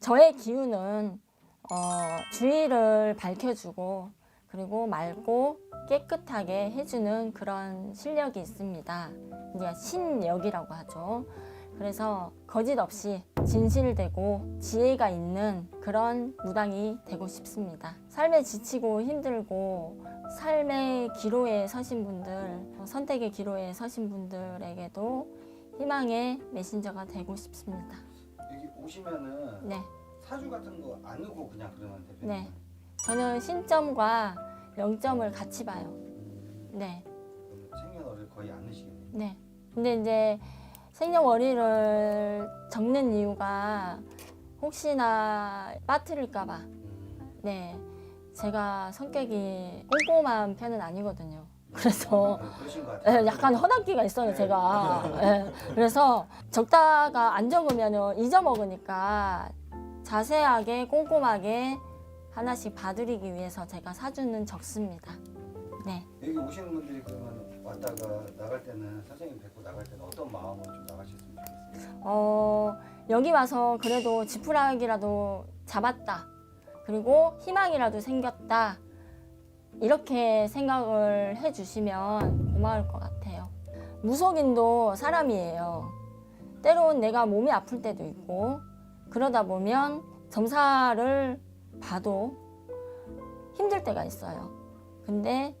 저의 기운은 어, 주위를 밝혀주고 그리고 맑고 깨끗하게 해주는 그런 실력이 있습니다. 이제 신력이라고 하죠. 그래서 거짓 없이 진실되고 지혜가 있는 그런 무당이 되고 싶습니다. 삶에 지치고 힘들고 삶의 기로에 서신 분들, 선택의 기로에 서신 분들에게도 희망의 메신저가 되고 싶습니다. 여기 오시면은 네. 사주 같은 거 안 넣고 그냥 그러면 대표님. 네. 저는 신점과 영점을 같이 봐요. 음, 네. 생년월일 거의 안 넣으시겠네요. 네. 근데 이제 생년월일을 적는 이유가 혹시나 빠뜨릴까봐. 음, 네. 제가 성격이 꼼꼼한 편은 아니거든요. 그래서 아. 예, 약간 허당기가 있어요, 제가. 예, 그래서 적다가 안 적으면 잊어먹으니까 자세하게 꼼꼼하게 하나씩 봐드리기 위해서 제가 사주는 적습니다. 네. 여기 오시는 분들이 그러면 왔다가 나갈 때는 선생님 뵙고 나갈 때는 어떤 마음으로 좀 나가셨으면 좋겠어요. 어, 여기 와서 그래도 지푸라기라도 잡았다. 그리고 희망이라도 생겼다. 이렇게 생각을 해주시면 고마울 것 같아요. 무속인도 사람이에요. 때론 내가 몸이 아플 때도 있고, 그러다 보면 점사를 봐도 힘들 때가 있어요. 근데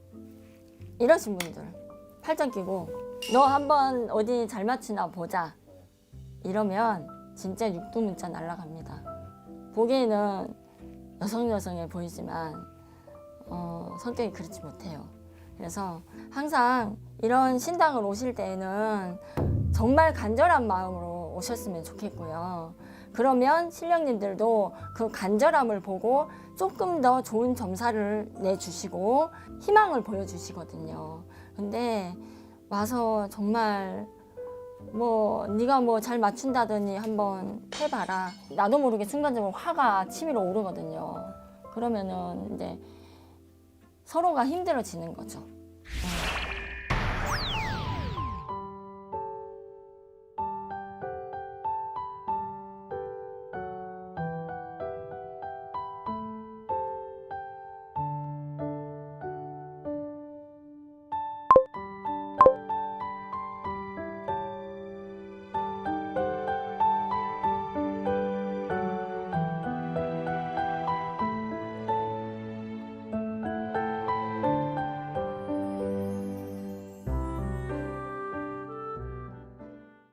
이러신 분들, 팔짱 끼고, 너 한번 어디 잘 맞추나 보자. 이러면 진짜 육두문자 날아갑니다. 보기에는 여성 여성해 보이지만 어, 성격이 그렇지 못해요. 그래서 항상 이런 신당을 오실 때에는 정말 간절한 마음으로 오셨으면 좋겠고요. 그러면 신령님들도 그 간절함을 보고 조금 더 좋은 점사를 내주시고 희망을 보여주시거든요. 근데 와서 정말 뭐 네가 뭐 잘 맞춘다더니 한번 해봐라. 나도 모르게 순간적으로 화가 치밀어 오르거든요. 그러면은 이제 서로가 힘들어지는 거죠.